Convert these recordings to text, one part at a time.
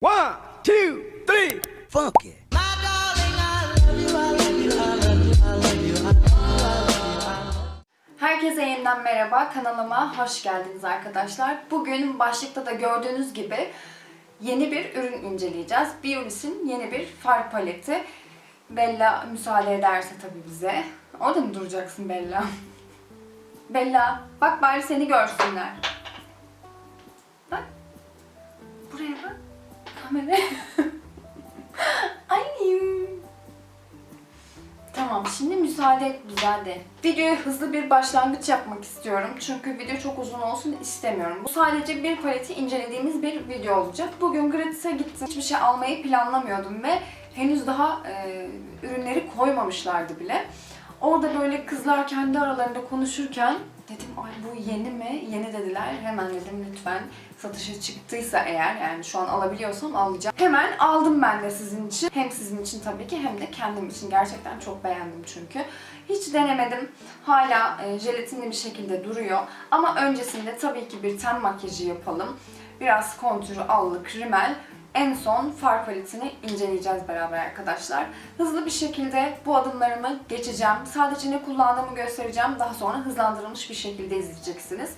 One, two, three. Funky. Herkese yeniden merhaba. Kanalıma hoş geldiniz arkadaşlar. Bugün başlıkta da gördüğünüz gibi yeni bir ürün inceleyeceğiz. Biolis'in yeni bir far paleti. Bella müsaade ederse tabii bize. Orada mı duracaksın Bella? Bella, bak bari seni görsünler. Kamera. Annem. Tamam şimdi müsaade et de. Videoya hızlı bir başlangıç yapmak istiyorum. Çünkü video çok uzun olsun istemiyorum. Bu sadece bir paleti incelediğimiz bir video olacak. Bugün gratis'e gittim. Hiçbir şey almayı planlamıyordum ve henüz daha e, ürünleri koymamışlardı bile. Orada böyle kızlar kendi aralarında konuşurken dedim ay bu yeni mi? Yeni dediler. Hemen dedim lütfen satışa çıktıysa eğer yani şu an alabiliyorsam alacağım. Hemen aldım ben de sizin için. Hem sizin için tabii ki hem de kendim için. Gerçekten çok beğendim çünkü. Hiç denemedim. Hala e, jelatinli bir şekilde duruyor. Ama öncesinde tabii ki bir ten makyajı yapalım. Biraz kontürü, allık, rimel. En son far paletini inceleyeceğiz beraber arkadaşlar. Hızlı bir şekilde bu adımlarımı geçeceğim. Sadece ne kullandığımı göstereceğim. Daha sonra hızlandırılmış bir şekilde izleyeceksiniz.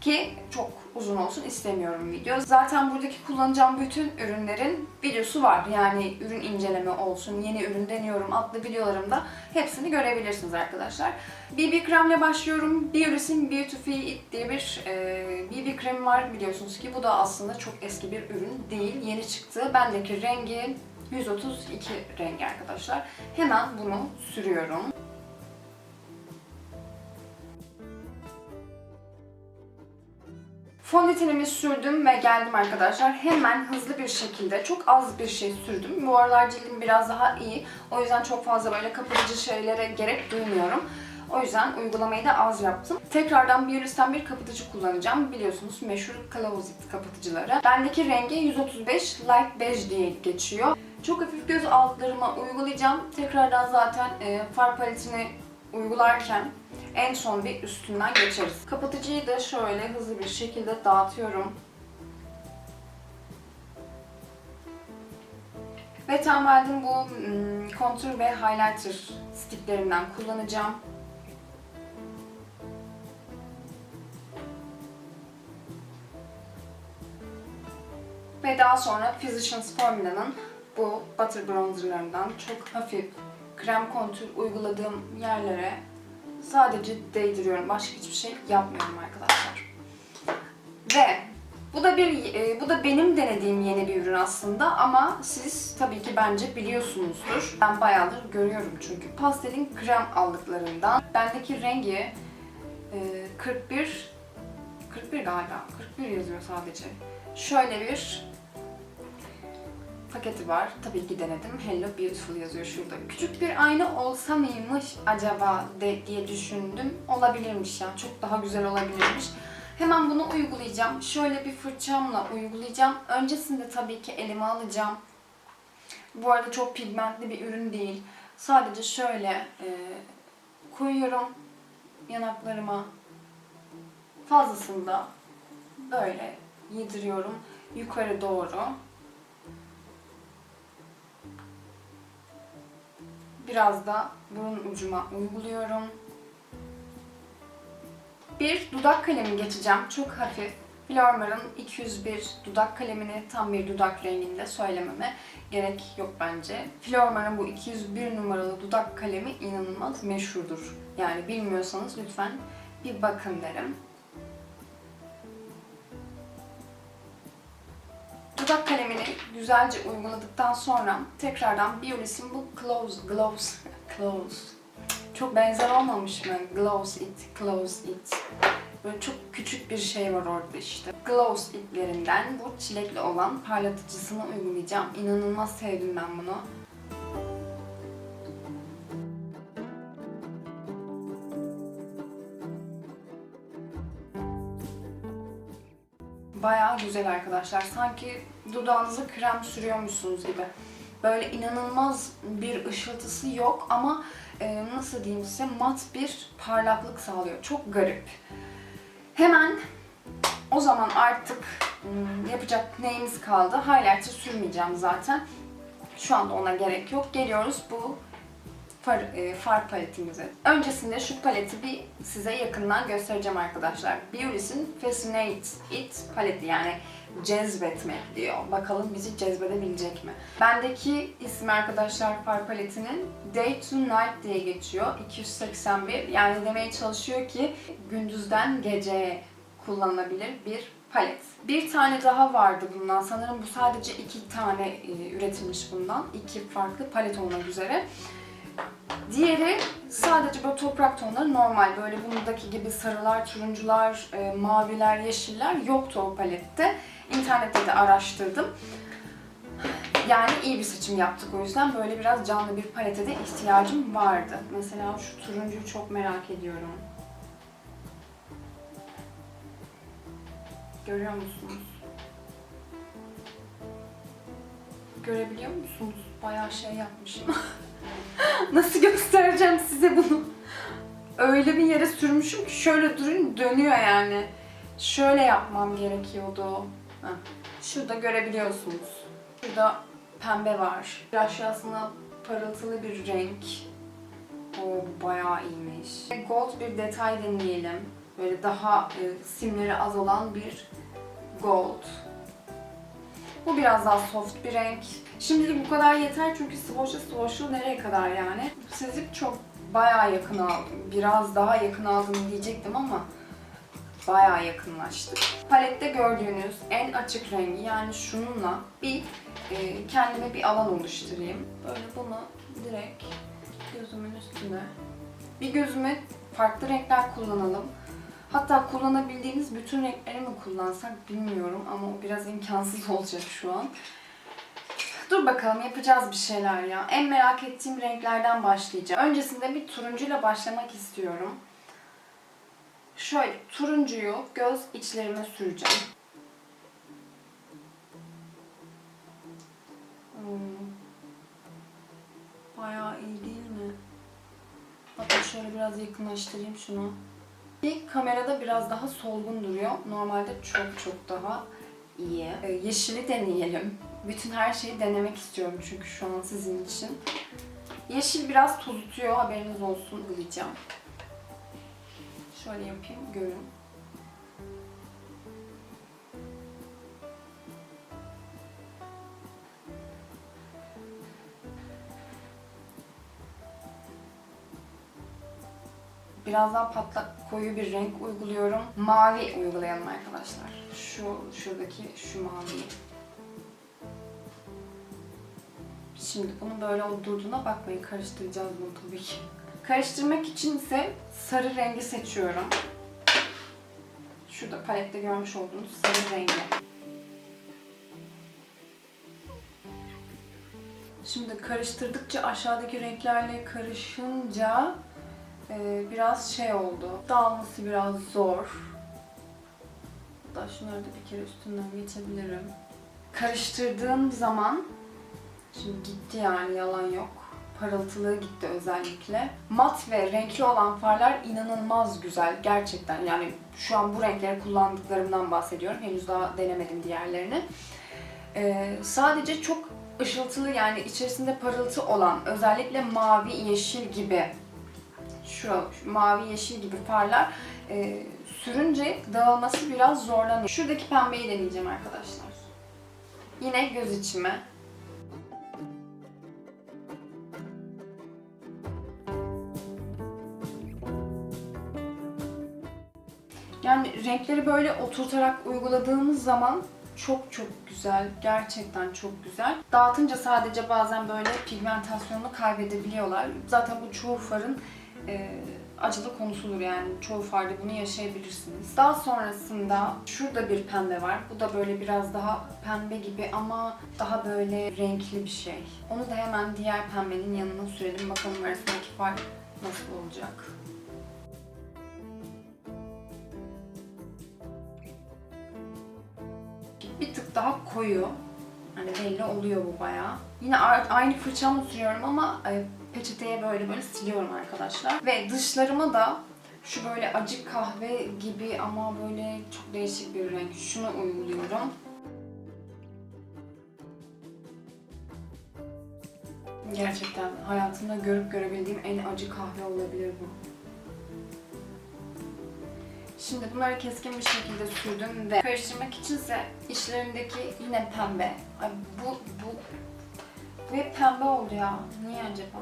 Ki çok uzun olsun istemiyorum video. Zaten buradaki kullanacağım bütün ürünlerin videosu var. Yani ürün inceleme olsun, yeni ürün deniyorum adlı videolarımda hepsini görebilirsiniz arkadaşlar. BB kremle başlıyorum. Biolis'in Beautiful It diye bir e, BB kremi var biliyorsunuz ki bu da aslında çok eski bir ürün değil. Yeni çıktı. Bendeki rengi 132 rengi arkadaşlar. Hemen bunu sürüyorum. Fondötenimi sürdüm ve geldim arkadaşlar. Hemen hızlı bir şekilde çok az bir şey sürdüm. Bu aralar cildim biraz daha iyi. O yüzden çok fazla böyle kapatıcı şeylere gerek duymuyorum. O yüzden uygulamayı da az yaptım. Tekrardan Biolis'ten bir kapatıcı kullanacağım. Biliyorsunuz meşhur Closet kapatıcıları. Bendeki rengi 135 Light Beige diye geçiyor. Çok hafif göz altlarıma uygulayacağım. Tekrardan zaten e, far paletini uygularken en son bir üstünden geçeriz. Kapatıcıyı da şöyle hızlı bir şekilde dağıtıyorum. Ve Tamel'in bu hmm, contour ve highlighter sticklerinden kullanacağım. Ve daha sonra Physicians Formula'nın bu butter bronzerlarından çok hafif krem kontür uyguladığım yerlere sadece değdiriyorum. Başka hiçbir şey yapmıyorum arkadaşlar. Ve bu da bir e, bu da benim denediğim yeni bir ürün aslında ama siz tabii ki bence biliyorsunuzdur. Ben bayağıdır görüyorum çünkü pastelin krem aldıklarından. Bendeki rengi e, 41 41 galiba. 41 yazıyor sadece. Şöyle bir paketi var. Tabii ki denedim. Hello Beautiful yazıyor şurada. Küçük bir ayna olsa mıymış acaba de, diye düşündüm. Olabilirmiş ya. Çok daha güzel olabilirmiş. Hemen bunu uygulayacağım. Şöyle bir fırçamla uygulayacağım. Öncesinde tabii ki elime alacağım. Bu arada çok pigmentli bir ürün değil. Sadece şöyle e, koyuyorum yanaklarıma. Fazlasını da böyle yediriyorum yukarı doğru. Biraz da burun ucuma uyguluyorum. Bir dudak kalemi geçeceğim. Çok hafif. Flormar'ın 201 dudak kalemini tam bir dudak renginde söylememe gerek yok bence. Flormar'ın bu 201 numaralı dudak kalemi inanılmaz meşhurdur. Yani bilmiyorsanız lütfen bir bakın derim. Dudak kalemini güzelce uyguladıktan sonra tekrardan Biolis'in bu Close, Glows, Close. Çok benzer olmamış mı? Glows It, Close It. Böyle çok küçük bir şey var orada işte. Glows It'lerinden bu çilekli olan parlatıcısını uygulayacağım. İnanılmaz sevdim ben bunu. Bayağı güzel arkadaşlar. Sanki dudağınıza krem sürüyormuşsunuz gibi. Böyle inanılmaz bir ışıltısı yok ama e, nasıl diyeyim size mat bir parlaklık sağlıyor. Çok garip. Hemen O zaman artık hmm, yapacak neyimiz kaldı? Highlighter sürmeyeceğim zaten. Şu anda ona gerek yok. Geliyoruz bu far, e, far paletimize. Öncesinde şu paleti bir size yakından göstereceğim arkadaşlar. Beuris'in Fascinate It paleti yani cezbetmek diyor. Bakalım bizi cezbedebilecek mi? Bendeki ismi arkadaşlar far paletinin Day to Night diye geçiyor. 281 yani demeye çalışıyor ki gündüzden geceye kullanılabilir bir palet. Bir tane daha vardı bundan. Sanırım bu sadece iki tane e, üretilmiş bundan. İki farklı palet olmak üzere. Diğeri sadece böyle toprak tonları normal böyle bundaki gibi sarılar, turuncular, e, maviler, yeşiller yoktu o palette. İnternette de araştırdım. Yani iyi bir seçim yaptık o yüzden böyle biraz canlı bir palete de ihtiyacım vardı. Mesela şu turuncuyu çok merak ediyorum. Görüyor musunuz? Görebiliyor musunuz? Bayağı şey yapmışım. Nasıl göstereceğim size bunu? Öyle bir yere sürmüşüm ki şöyle durun dönüyor yani. Şöyle yapmam gerekiyordu. Şurada görebiliyorsunuz. Şurada pembe var. Aşağısına parıltılı bir renk. O bayağı iyiymiş. Gold bir detay deneyelim. Böyle daha e, simleri az olan bir gold. Bu biraz daha soft bir renk. Şimdilik bu kadar yeter çünkü swatch'a swatch'ı nereye kadar yani. Sizi çok bayağı yakın aldım. Biraz daha yakın aldım diyecektim ama bayağı yakınlaştık. Palette gördüğünüz en açık rengi yani şununla bir e, kendime bir alan oluşturayım. Böyle bunu direkt gözümün üstüne. Bir gözüme farklı renkler kullanalım. Hatta kullanabildiğimiz bütün renkleri mi kullansak bilmiyorum ama o biraz imkansız olacak şu an. Dur bakalım yapacağız bir şeyler ya. En merak ettiğim renklerden başlayacağım. Öncesinde bir turuncuyla başlamak istiyorum. Şöyle turuncuyu göz içlerime süreceğim. Hmm. Bayağı iyi değil mi? Hatta şöyle biraz yakınlaştırayım şunu. Bir kamerada biraz daha solgun duruyor. Normalde çok çok daha iyi. Ee, yeşili deneyelim. Bütün her şeyi denemek istiyorum çünkü şu an sizin için. Yeşil biraz tutuyor haberiniz olsun diyeceğim. Şöyle yapayım görün. Biraz daha patlak koyu bir renk uyguluyorum. Mavi uygulayalım arkadaşlar. Şu şuradaki şu maviyi. Şimdi bunu böyle durduğuna bakmayın. Karıştıracağız bunu tabii ki. Karıştırmak için ise sarı rengi seçiyorum. Şurada palette görmüş olduğunuz sarı rengi. Şimdi karıştırdıkça aşağıdaki renklerle karışınca e, biraz şey oldu. Dağılması biraz zor. Hatta şunları da bir kere üstünden geçebilirim. Karıştırdığım zaman Şimdi gitti yani yalan yok. Parıltılığı gitti özellikle. Mat ve renkli olan farlar inanılmaz güzel gerçekten. Yani şu an bu renkleri kullandıklarımdan bahsediyorum. Henüz daha denemedim diğerlerini. Ee, sadece çok ışıltılı yani içerisinde parıltı olan özellikle mavi, yeşil gibi şu, şu mavi, yeşil gibi farlar e, sürünce dağılması biraz zorlanıyor. Şuradaki pembeyi deneyeceğim arkadaşlar. Yine göz içime. Yani renkleri böyle oturtarak uyguladığımız zaman çok çok güzel. Gerçekten çok güzel. Dağıtınca sadece bazen böyle pigmentasyonunu kaybedebiliyorlar. Zaten bu çoğu farın e, acılı konusudur yani. Çoğu farda bunu yaşayabilirsiniz. Daha sonrasında şurada bir pembe var. Bu da böyle biraz daha pembe gibi ama daha böyle renkli bir şey. Onu da hemen diğer pembenin yanına sürelim. Bakalım arasındaki fark nasıl olacak. Daha koyu. Hani belli oluyor bu bayağı. Yine aynı fırçamla sürüyorum ama e, peçeteye böyle böyle siliyorum arkadaşlar. Ve dışlarıma da Şu böyle acı kahve gibi ama böyle çok değişik bir renk. Şunu uyguluyorum. Gerçekten hayatımda görüp görebildiğim en acı kahve olabilir bu. Şimdi bunları keskin bir şekilde sürdüm ve karıştırmak içinse içlerindeki yine pembe. Ay bu bu bu hep pembe oldu ya. Niye acaba?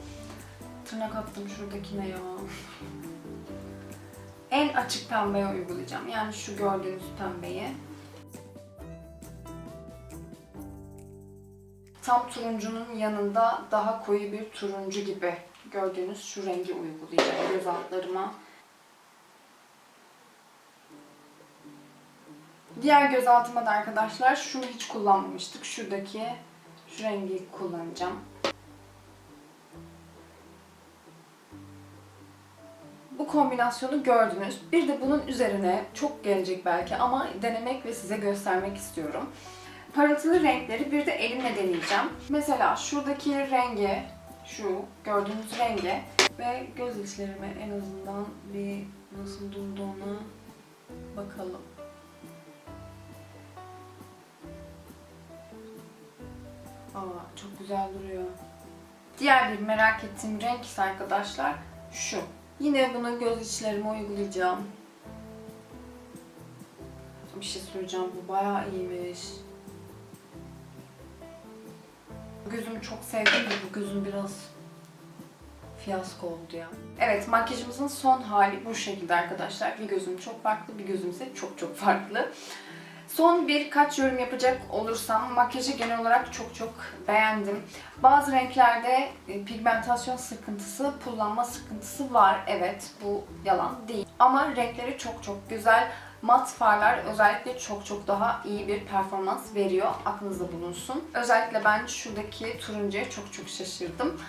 Tırnak attım şuradakine ya. En açık pembeye uygulayacağım. Yani şu gördüğünüz pembeyi. Tam turuncunun yanında daha koyu bir turuncu gibi gördüğünüz şu rengi uygulayacağım göz altlarıma. Diğer göz altıma da arkadaşlar şunu hiç kullanmamıştık. Şuradaki şu rengi kullanacağım. Bu kombinasyonu gördünüz. Bir de bunun üzerine çok gelecek belki ama denemek ve size göstermek istiyorum. Parıltılı renkleri bir de elimle deneyeceğim. Mesela şuradaki rengi, şu gördüğünüz rengi ve göz içlerime en azından bir nasıl durduğunu bakalım. Aa, çok güzel duruyor. Diğer bir merak ettiğim renk ise arkadaşlar şu. Yine bunu göz içlerime uygulayacağım. Bir şey söyleyeceğim bu bayağı iyiymiş. Gözümü çok sevdim de bu gözüm biraz fiyasko oldu ya. Evet makyajımızın son hali bu şekilde arkadaşlar. Bir gözüm çok farklı, bir gözüm ise çok çok farklı. Son birkaç yorum yapacak olursam makyajı genel olarak çok çok beğendim. Bazı renklerde e, pigmentasyon sıkıntısı, pullanma sıkıntısı var. Evet bu yalan değil. Ama renkleri çok çok güzel. Mat farlar özellikle çok çok daha iyi bir performans veriyor. Aklınızda bulunsun. Özellikle ben şuradaki turuncuya çok çok şaşırdım.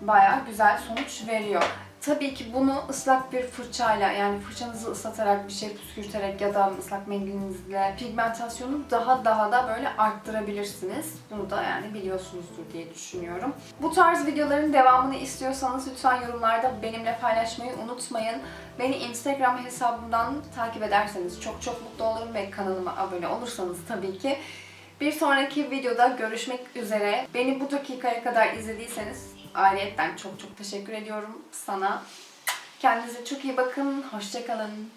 Bayağı güzel sonuç veriyor. Tabii ki bunu ıslak bir fırçayla yani fırçanızı ıslatarak bir şey püskürterek ya da ıslak mendilinizle pigmentasyonu daha daha da böyle arttırabilirsiniz. Bunu da yani biliyorsunuzdur diye düşünüyorum. Bu tarz videoların devamını istiyorsanız lütfen yorumlarda benimle paylaşmayı unutmayın. Beni Instagram hesabımdan takip ederseniz çok çok mutlu olurum ve kanalıma abone olursanız tabii ki. Bir sonraki videoda görüşmek üzere. Beni bu dakikaya kadar izlediyseniz ayrıyetten çok çok teşekkür ediyorum sana. Kendinize çok iyi bakın. Hoşçakalın.